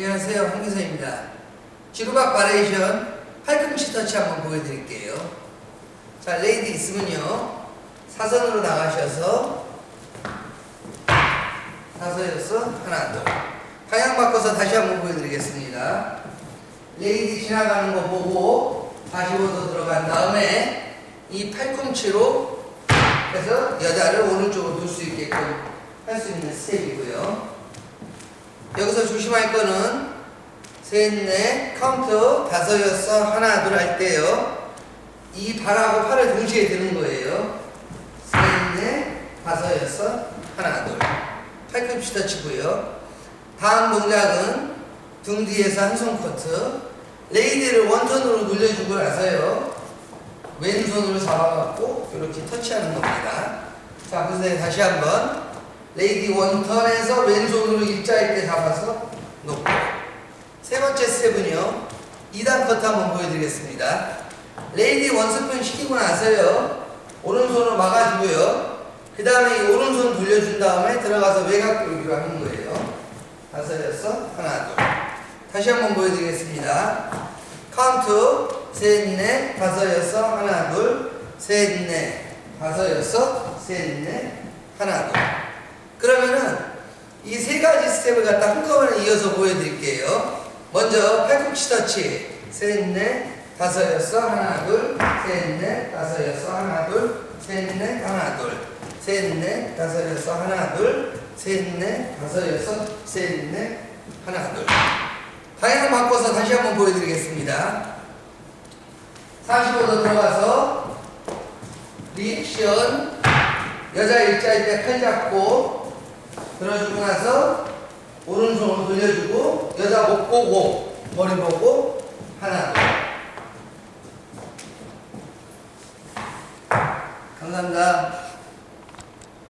안녕하세요. 황기서입니다. 지루박 바레이션 팔꿈치 터치 한번 보여드릴게요. 자, 레이디 있으면요. 사선으로 나가셔서 사선에서 하나, 둘. 방향 바꿔서 다시 한번 보여드리겠습니다. 레이디 지나가는 거 보고 다시 오도 들어간 다음에 이 팔꿈치로 해서 여자를 오른쪽으로 둘 수 있게끔 할 수 있는 스텝이고요. 여기서 조심할 거는 셋, 넷, 카운트 다섯, 여섯, 하나, 둘 할 때요. 이 발하고 팔을 동시에 드는 거예요. 셋, 넷, 다섯, 여섯, 하나, 둘. 팔꿈치 터치고요. 다음 동작은 등 뒤에서 한 손 커트. 레이디를 원턴으로 눌려주고 나서요. 왼손으로 잡아갖고 이렇게 터치하는 겁니다. 자, 그래서 다시 한번 레이디 원턴에서 왼손으로 일자일 때 잡아서 놓고. 세 번째 스텝은요. 2단 커트 한번 보여드리겠습니다. 레이디 원스푼 시키고 나서요. 오른손으로 막아주고요. 그 다음에 이 오른손 돌려준 다음에 들어가서 외곽 돌기로 하는 거예요. 다섯 여섯 하나 둘. 다시 한번 보여드리겠습니다. 카운트. 셋넷 다섯 여섯 하나 둘셋넷 다섯 여섯 셋넷 하나 둘 이 세 가지 스텝을 갖다 한꺼번에 이어서 보여드릴게요. 먼저 팔꿈치 터치. 셋, 넷, 다섯, 여섯, 하나, 둘, 셋, 넷, 다섯, 여섯, 하나, 둘, 셋, 넷, 하나, 둘, 셋, 넷, 다섯, 여섯, 하나, 둘, 셋, 넷, 다섯, 여섯, 셋, 넷, 하나, 둘. 방향 바꿔서 다시 한번 보여드리겠습니다. 45도 들어가서 리액션. 여자 일자일 때 팔 잡고 들어주고 나서 오른손으로 돌려주고 여자 목 보고 머리 보고 하나 둘 감사합니다.